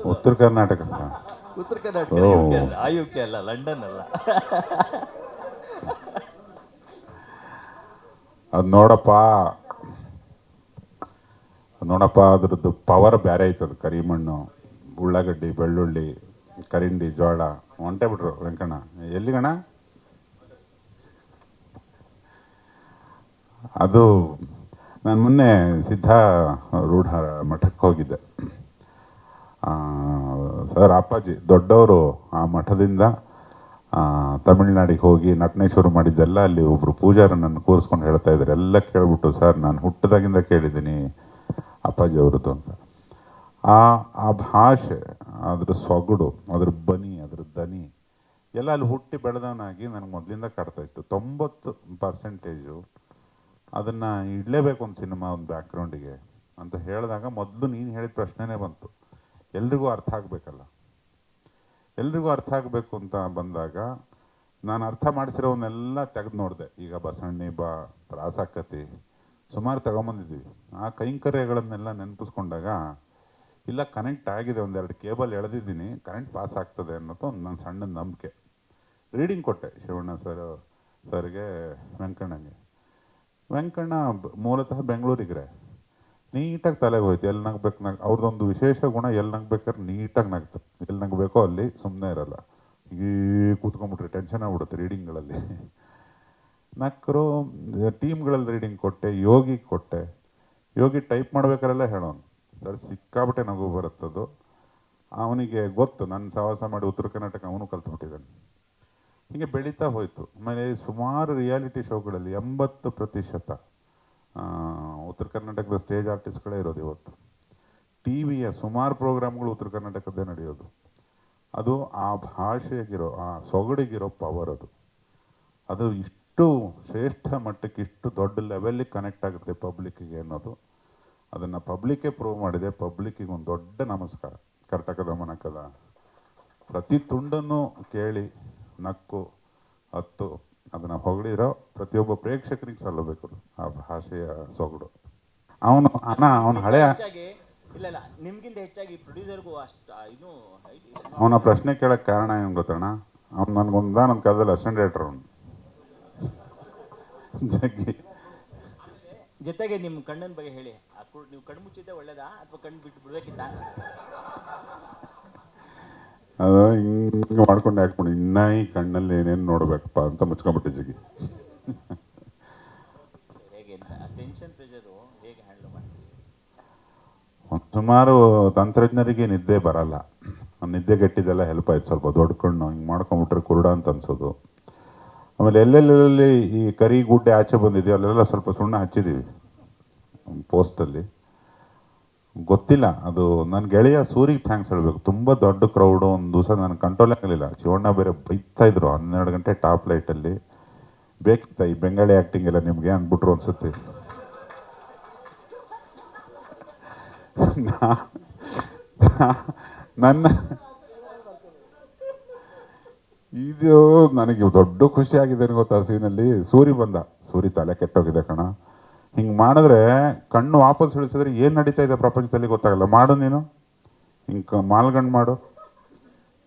ಉತ್ತರ ಕರ್ನಾಟಕ ಸರ್. ಉತ್ತರ ಕರ್ನಾಟಕ. UK ಅಲ್ಲ. ಆ ಯು ಅಲ್ಲ ಲಂಡನ್ ಅಲ್ಲ. ಅದು ನೋಡಪ್ಪ. ಅದ್ ನೋಡಪ್ಪ ಅದ್ರದ್ದು ಪವರ್ ಬೇರೆ ಐತದ ಕರಿಮಣ್ಣು ಉಳ್ಳಾಗಡ್ಡಿ ಬೆಳ್ಳುಳ್ಳಿ ಕರಿಂಡಿ ಜೋಳ ಹೊಂಟೆ ಬಿಟ್ರು ವೆಂಕಣ್ಣ. ಎಲ್ಲಿಗಣ ಅದು ನಾನು ಮೊನ್ನೆ ಸಿದ್ಧ ರೂಢ ಮಠಕ್ಕೆ ಹೋಗಿದ್ದೆ. ಸರ್, ಅಪ್ಪಾಜಿ, ದೊಡ್ಡವರು ಆ ಮಠದಿಂದ ತಮಿಳ್ನಾಡಿಗೆ ಹೋಗಿ ನಟನೆ ಶುರು ಮಾಡಿದ್ದೆಲ್ಲ ಅಲ್ಲಿ ಒಬ್ಬರು ಪೂಜಾರನನ್ನು ಕೂರಿಸ್ಕೊಂಡು ಹೇಳ್ತಾ ಇದ್ದಾರೆ. ಎಲ್ಲ ಕೇಳ್ಬಿಟ್ಟು, ಸರ್, ನಾನು ಹುಟ್ಟದಾಗಿಂದ ಕೇಳಿದ್ದೀನಿ ಅಪ್ಪಾಜಿ ಅವ್ರದ್ದು ಅಂತ. ಆ ಆ ಭಾಷೆ, ಅದ್ರ ಸೊಗಡು, ಅದ್ರ ಬನಿ, ಅದ್ರ ದನಿ, ಎಲ್ಲ ಅಲ್ಲಿ ಹುಟ್ಟಿ ಬೆಳೆದವನಾಗಿ ನನಗೆ ಮೊದಲಿಂದ ಕಾಡ್ತಾ ಇತ್ತು. ತೊಂಬತ್ತು ಪರ್ಸೆಂಟೇಜು ಅದನ್ನು ಇಡಲೇಬೇಕು ಒಂದು ಸಿನಿಮಾ, ಒಂದು ಬ್ಯಾಕ್ಗ್ರೌಂಡಿಗೆ ಅಂತ ಹೇಳಿದಾಗ ಮೊದಲು ನೀನು ಹೇಳಿದ ಪ್ರಶ್ನೆನೇ ಬಂತು. ಎಲ್ರಿಗೂ ಅರ್ಥ ಆಗಬೇಕಲ್ಲ. ಎಲ್ರಿಗೂ ಅರ್ಥ ಆಗಬೇಕು ಅಂತ ಬಂದಾಗ ನಾನು ಅರ್ಥ ಮಾಡಿಸಿರೋವನ್ನೆಲ್ಲ ತೆಗೆದು ನೋಡಿದೆ. ಈಗ ಬಸಣ್ಣಿ, ಬಾ ರಾಸಾಕತಿ ಸುಮಾರು ತಗೊಂಬಂದಿದ್ದೀವಿ. ಆ ಕೈಂಕರ್ಯಗಳನ್ನೆಲ್ಲ ನೆನಪಿಸ್ಕೊಂಡಾಗ, ಇಲ್ಲ ಕನೆಕ್ಟ್ ಆಗಿದೆ, ಒಂದೆರಡು ಕೇಬಲ್ ಎಳೆದಿದ್ದೀನಿ ಕರೆಂಟ್ ಪಾಸ್ ಆಗ್ತದೆ ಅನ್ನೋದು ಒಂದು ನನ್ನ ಸಣ್ಣ ನಂಬಿಕೆ. ರೀಡಿಂಗ್ ಕೊಟ್ಟೆ ಶಿವಣ್ಣ ಸರ್, ಸರ್ಗೆ ವೆಂಕಣ್ಣಗೆ. ವೆಂಕಣ್ಣ ಮೂಲತಃ ಬೆಂಗಳೂರಿಗ್ರೆ. ನೀಟಾಗಿ ತಲೆಗೆ ಹೋಯ್ತು. ಎಲ್ಲಿ ನಗ್ಬೇಕು ನಗ್, ಅವ್ರದ್ದೊಂದು ವಿಶೇಷ ಗುಣ ಎಲ್ಲಿ ನಗ್ಬೇಕಾದ್ರೆ ನೀಟಾಗಿ ನಗ್ತು. ಎಲ್ಲಿ ಬೇಕೋ ಅಲ್ಲಿ ಸುಮ್ಮನೆ ಇರಲ್ಲ. ಈ ಕೂತ್ಕೊಂಡ್ಬಿಟ್ರೆ ಟೆನ್ಷನ್ ಆಗ್ಬಿಡುತ್ತೆ ರೀಡಿಂಗ್ಗಳಲ್ಲಿ ನಕ್ಕರು ಟೀಮ್ಗಳಲ್ಲಿ ರೀಡಿಂಗ್ ಕೊಟ್ಟೆ, ಯೋಗಿ ಕೊಟ್ಟೆ. ಯೋಗಿ ಟೈಪ್ ಮಾಡ್ಬೇಕಾರೆಲ್ಲ ಹೇಳೋನು. ಸರ್, ಸಿಕ್ಕಾಬಿಟ್ಟೆ ನಗು ಬರುತ್ತದು ಅವನಿಗೆ ಗೊತ್ತು ನನ್ನ ಸಹವಾಸ ಮಾಡಿ ಉತ್ತರ ಕರ್ನಾಟಕ ಅವನು ಕಲ್ತ್ಬಿಟ್ಟಿದ್ದಾನೆ. ಹೀಗೆ ಬೆಳೀತಾ ಹೋಯಿತು. ಆಮೇಲೆ ಸುಮಾರು ರಿಯಾಲಿಟಿ ಶೋಗಳಲ್ಲಿ ಎಂಬತ್ತು ಪ್ರತಿಶತ ಉತ್ತರ ಕರ್ನಾಟಕದ ಸ್ಟೇಜ್ ಆರ್ಟಿಸ್ಟ್ಗಳೇ ಇರೋದು ಇವತ್ತು. ಟಿ ವಿಯ ಸುಮಾರು ಪ್ರೋಗ್ರಾಮ್ಗಳು ಉತ್ತರ ಕರ್ನಾಟಕದ್ದೇ ನಡೆಯೋದು. ಅದು ಆ ಭಾಷೆಗಿರೋ, ಆ ಸೊಗಡಿಗಿರೋ ಪವರ್ ಅದು. ಅದು ಇಷ್ಟು ಶ್ರೇಷ್ಠ ಮಟ್ಟಕ್ಕೆ ಇಷ್ಟು ದೊಡ್ಡ ಲೆವೆಲ್ಲಿಗೆ ಕನೆಕ್ಟ್ ಆಗುತ್ತೆ ಪಬ್ಲಿಕ್ಕಿಗೆ ಅನ್ನೋದು. ಅದನ್ನು ಪಬ್ಲಿಕ್ಕೇ ಪ್ರೂವ್ ಮಾಡಿದೆ. ಪಬ್ಲಿಕ್ಕಿಗೆ ಒಂದು ದೊಡ್ಡ ನಮಸ್ಕಾರ. ಕರ್ನಾಟಕದ ಮನಕದ ಪ್ರತಿ ತುಂಡನ್ನು ಕೇಳಿ, ನಕ್ಕು, ಹತ್ತು ಅದನ್ನು ಹೊಗಳಿರೋ ಪ್ರತಿಯೊಬ್ಬ ಪ್ರೇಕ್ಷಕರಿಗೆ ಸಲ್ಲಬೇಕು. ಆ ಭಾಷೆಯ ಸೊಗಡು. ಅವನು ಅಣ್ಣ ಅವನ ಹಳೆಯ ಇಲ್ಲ ಇಲ್ಲ ನಿಮ್ಗಿಂತ ಹೆಚ್ಚಾಗಿ ಪ್ರೊಡ್ಯೂಸರ್ಗೂ ಅಷ್ಟು ಇದು. ಅವನ ಪ್ರಶ್ನೆ ಕೇಳಕ್ಕೆ ಕಾರಣ ಏನು ಗೊತ್ತಣ್ಣ? ಅವ್ನು ನನಗೊಂದ ನನ್ನ ಕಾಲದಲ್ಲಿ ಅಸಿಸ್ಟೆಂಟ್ ಡೈರೆಕ್ಟರ್ ಅವನು. ಜಗ್ಗಿ. ಜೊತೆಗೆ ನಿಮ್ಮ ಕಣ್ಣನ ಬಗ್ಗೆ ಹೇಳಿ. ನೀವು ಕಣ್ಣು ಮುಚ್ಚಿದ್ದೆ ಒಳ್ಳೇದಾ ಅಥವಾ ಕಣ್ಣು ಬಿಟ್ಟು ಬಿಡ್ಬೇಕಿತ್ತಾ? ಅದು ಹಿಂಗೆ ಮಾಡ್ಕೊಂಡು ಹಾಕ್ಬಿಡಿ ಇನ್ನ ಈ ಕಣ್ಣಲ್ಲಿ ಏನೇನು ನೋಡ್ಬೇಕಪ್ಪ ಅಂತ ಮುಚ್ಕೊಂಬಿಟ್ಟೆ ಒಂದ್ ಸುಮಾರು ತಂತ್ರಜ್ಞರಿಗೆ ನಿದ್ದೆ ಬರಲ್ಲ. ನಿದ್ದೆ ಗಟ್ಟಿದೆಲ್ಲ ಹೆಲ್ಪ್ ಆಯ್ತು ಸ್ವಲ್ಪ ದೊಡ್ಡ ಕಣ್ಣು ಹಿಂಗೆ ಮಾಡ್ಕೊಂಬಿಟ್ರೆ ಕುರುಡ ಅಂತ ಅನ್ಸೋದು. ಆಮೇಲೆ ಎಲ್ಲೆಲ್ಲೆಲ್ಲಿ ಈ ಕರಿ ಗುಡ್ಡೆ ಆಚೆ ಬಂದಿದೆಯೋ ಅಲ್ಲೆಲ್ಲ ಸ್ವಲ್ಪ ಸುಣ್ಣ ಹಚ್ಚಿದ್ದೀವಿ ಪೋಸ್ಟಲ್ಲಿ ಗೊತ್ತಿಲ್ಲ. ಅದು ನನ್ನ ಗೆಳೆಯ ಸೂರಿಗೆ ಥ್ಯಾಂಕ್ಸ್ ಹೇಳಬೇಕು. ತುಂಬ ದೊಡ್ಡ ಕ್ರೌಡು ಒಂದು ದಿವಸ ನನಗೆ ಕಂಟ್ರೋಲ್ ಆಗಲಿಲ್ಲ. ಶಿವಣ್ಣ ಬೇರೆ ಬೈತಾ ಇದ್ರು. ಹನ್ನೆರಡು ಗಂಟೆ ಟಾಪ್ ಲೈಟಲ್ಲಿ ಬೇಕಿತ್ತ ಈ ಬೆಂಗಾಳಿ ಆ್ಯಕ್ಟಿಂಗ್ ಎಲ್ಲ ನಿಮಗೆ ಅಂದ್ಬಿಟ್ರು ಅನ್ಸುತ್ತೆ. ನನ್ನ, ಇದು ನನಗೆ ದೊಡ್ಡ ಖುಷಿ ಆಗಿದೆ ಗೊತ್ತಾ ಸೀನಲ್ಲಿ ಸೂರಿ ಬಂದ. ಸೂರಿ ತಲೆ ಕೆಟ್ಟೋಗಿದೆ ಕಣ. ಹಿಂಗೆ ಮಾಡಿದ್ರೆ ಕಣ್ಣು ವಾಪಸ್ ಇಳಿಸಿದ್ರೆ ಏನು ನಡೀತಾ ಇದೆ ಪ್ರಪಂಚದಲ್ಲಿ ಗೊತ್ತಾಗಲ್ಲ. ಮಾಡು ನೀನು. ಹಿಂಗೆ ಮಾಲ್ಗಂಡು ಮಾಡು.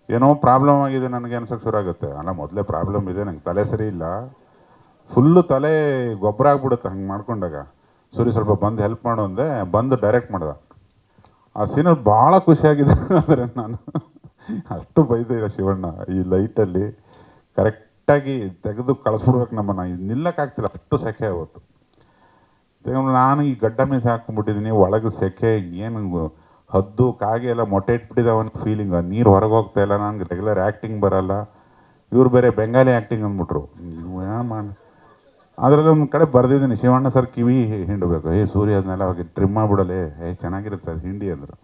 ಏನೋ ಪ್ರಾಬ್ಲಮ್ ಆಗಿದೆ ನನಗೆ ಅನ್ಸಕ್ಕೆ ಶುರು ಆಗುತ್ತೆ. ಅಲ್ಲ, ಮೊದಲೇ ಪ್ರಾಬ್ಲಮ್ ಇದೆ, ನಂಗೆ ತಲೆ ಸರಿ ಇಲ್ಲ. ಫುಲ್ಲು ತಲೆ ಗೊಬ್ಬರ ಆಗ್ಬಿಡುತ್ತೆ ಹಂಗೆ ಮಾಡ್ಕೊಂಡಾಗ. ಸರಿ ಸ್ವಲ್ಪ ಬಂದು ಹೆಲ್ಪ್ ಮಾಡು ಅಂದೆ, ಬಂದು ಡೈರೆಕ್ಟ್ ಮಾಡ್ದೆ. ಆ ಸೀನಲ್ಲಿ ಭಾಳ ಖುಷಿಯಾಗಿದೆ ಅಂದರೆ ನಾನು. ಅಷ್ಟು ಬೈದಿಲ್ಲ ಶಿವಣ್ಣ, ಈ ಲೈಟಲ್ಲಿ ಕರೆಕ್ಟಾಗಿ ತೆಗೆದು ಕಳಿಸ್ಬಿಡ್ಬೇಕು ನಮ್ಮನ್ನು. ನಿಲ್ಲಕ್ಕಾಗ್ತಿಲ್ಲ. ಅಷ್ಟು ಸೆಕೆ ಆವತ್ತು. ನಾನು ಈ ಗಡ್ಡ ಮೀಸೆ ಹಾಕೊಂಡ್ಬಿಟ್ಟಿದ್ದೀನಿ ಒಳಗೆ ಸೆಕೆ, ಏನು ಹದ್ದು, ಕಾಗೆ ಎಲ್ಲ ಮೊಟ್ಟೆ ಇಟ್ಬಿಟ್ಟಿದ್ದಾವೆ ಫೀಲಿಂಗ್ ನೀರು ಹೊರಗೆ ಹೋಗ್ತಾ ಇಲ್ಲ ನನಗೆ ರೆಗ್ಯುಲರ್ ಆ್ಯಕ್ಟಿಂಗ್ ಬರಲ್ಲ. ಇವ್ರು ಬೇರೆ ಬೆಂಗಾಲಿ ಆ್ಯಕ್ಟಿಂಗ್ ಅಂದ್ಬಿಟ್ರು. ಮಾಡಿ, ಅದರಲ್ಲಿ ಒಂದು ಕಡೆ ಬರೆದಿದ್ದೀನಿ, ಶಿವಣ್ಣ ಸರ್ ಕಿವಿ ಹಿಂಡಬೇಕು. ಏ, ಸೂರ್ಯ ಅದನ್ನೆಲ್ಲ ಅವಾಗ ಟ್ರಿಮ್ ಮಾಡಿಬಿಡಲೆ. ಏ, ಚೆನ್ನಾಗಿರುತ್ತೆ ಸರ್, ಹಿಂಡಿ ಅಂದರು.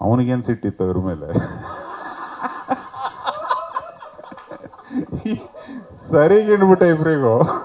ಅವನಿಗೇನು ಸಿಟ್ಟಿತ್ತು ಅದ್ರ ಮೇಲೆ? ಸರಿ ಹಿಂಡ್ಬಿಟ್ಟೆ ಇಬ್ರಿಗೂ.